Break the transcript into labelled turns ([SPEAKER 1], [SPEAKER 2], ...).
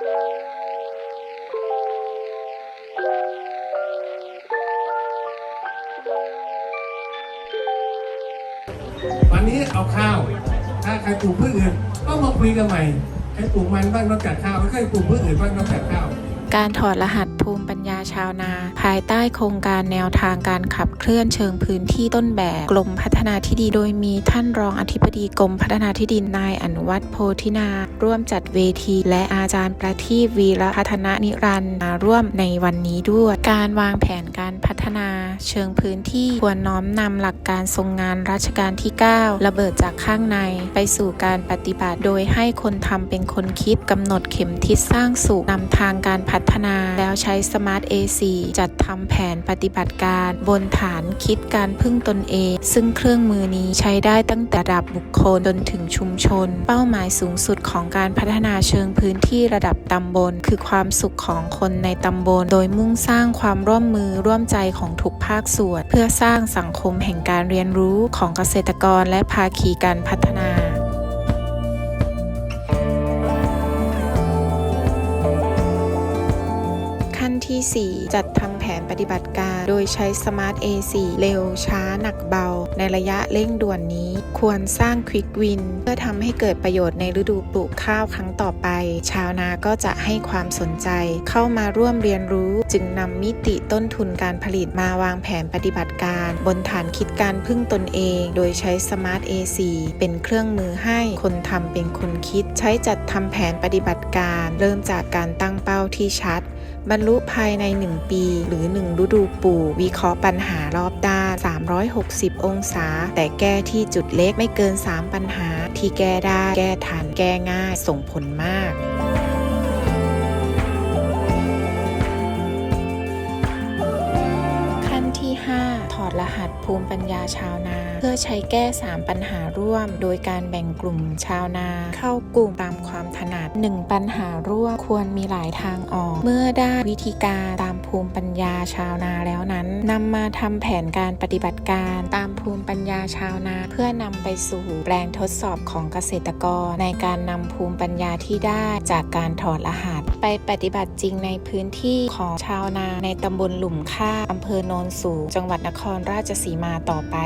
[SPEAKER 1] วันนี้เอาข้าว ถ้าใครปลูกพืชอื่นก็มาคุยกันใหม่ ใครปลูกมันบ้างนอกจากข้าวใครปลูกพืชอื่นบ้างนอกจากข้าว
[SPEAKER 2] การถอดรหัส ภูมิปัญญาชาวนา ภายใต้โครงการแนวทางการขับเคลื่อนเชิงพื้นที่ต้นแบบกรมพัฒนาที่ดินโดยมีท่านรองอธิบดีกรมพัฒนาที่ดินนายอนุวัฒน์โพธินา ร่วมจัดเวที และอาจารย์ประทีปวีรพัฒนานิรันดร์มาร่วมในวันนี้ด้วย การวางแผนการพัฒนาเชิงพื้นที่ควรน้อมนำหลักการทรงงานรัชกาลที่ 9 ระเบิดจากข้างใน ไปสู่การปฏิบัติโดยให้คนทำเป็นคนคิดกำหนดเข็มทิศสร้างสุขนำทางการพัฒนาแล้วใช้้ Smart AC จัดทำแผนปฏิบัติการบนฐานคิดการพึ่งตนเอง ซึ่งเครื่องมือนี้ใช้ได้ตั้งแต่ระดับบุคคลจนถึงชุมชน เป้าหมายสูงสุดของการพัฒนาเชิงพื้นที่ระดับตำบล คือความสุขของคนในตำบล โดยมุ่งสร้างความร่วมมือร่วมใจของทุกภาคส่วน เพื่อสร้างสังคมแห่งการเรียนรู้ของเกษตรกรและภาคีการพัฒนา ที่ 4 จัดทำแผนปฏิบัติการ โดยใช้ Smart A4 เร็ว ช้า หนักเบา ในระยะเร่งด่วนนี้ ควรสร้าง Quick Win เพื่อทำให้เกิดประโยชน์ในฤดูปลูกข้าวครั้งต่อไป ชาวนาก็จะให้ความสนใจ เข้ามาร่วมเรียนรู้ จึงนำมิติต้นทุนการผลิตมาวางแผนปฏิบัติการ บนฐานคิดการพึ่งตนเอง โดยใช้ Smart A4 เป็นเครื่องมือให้คนทำเป็นคนคิด ใช้จัดทำแผนปฏิบัติการ เริ่มจากการตั้งเป้าที่ชัด บรรลุภายใน 1 ปี หรือ 1 ฤดูปลูกวิเคราะห์ปัญหารอบด้าน 360 องศา แต่แก้ที่จุดเล็กไม่เกิน 3 ปัญหา ที่แก้ได้ แก้ทัน แก้ง่าย ส่งผลมาก ดรหัสภูมิปัญญาชาวนา เพื่อใช้แก้ 3 ปัญหาร่วม โดยการแบ่งกลุ่มชาวนา เข้ากลุ่มตามความถนัด 1 ปัญหาร่วมควรมีหลายทางออก เมื่อได้วิธีการตามภูมิปัญญาชาวนาแล้วนั้นนำมาทำแผนการปฏิบัติการตามภูมิปัญญาชาวนา เพื่อนำไปสู่แปลงทดสอบของเกษตรกร ในการนำภูมิปัญญาที่ได้จากการถอดรหัส ไปปฏิบัติจริงในพื้นที่ของชาวนาในตำบลหลุมค่าอำเภอโนนสูง จังหวัดนครราชสีมาต่อไป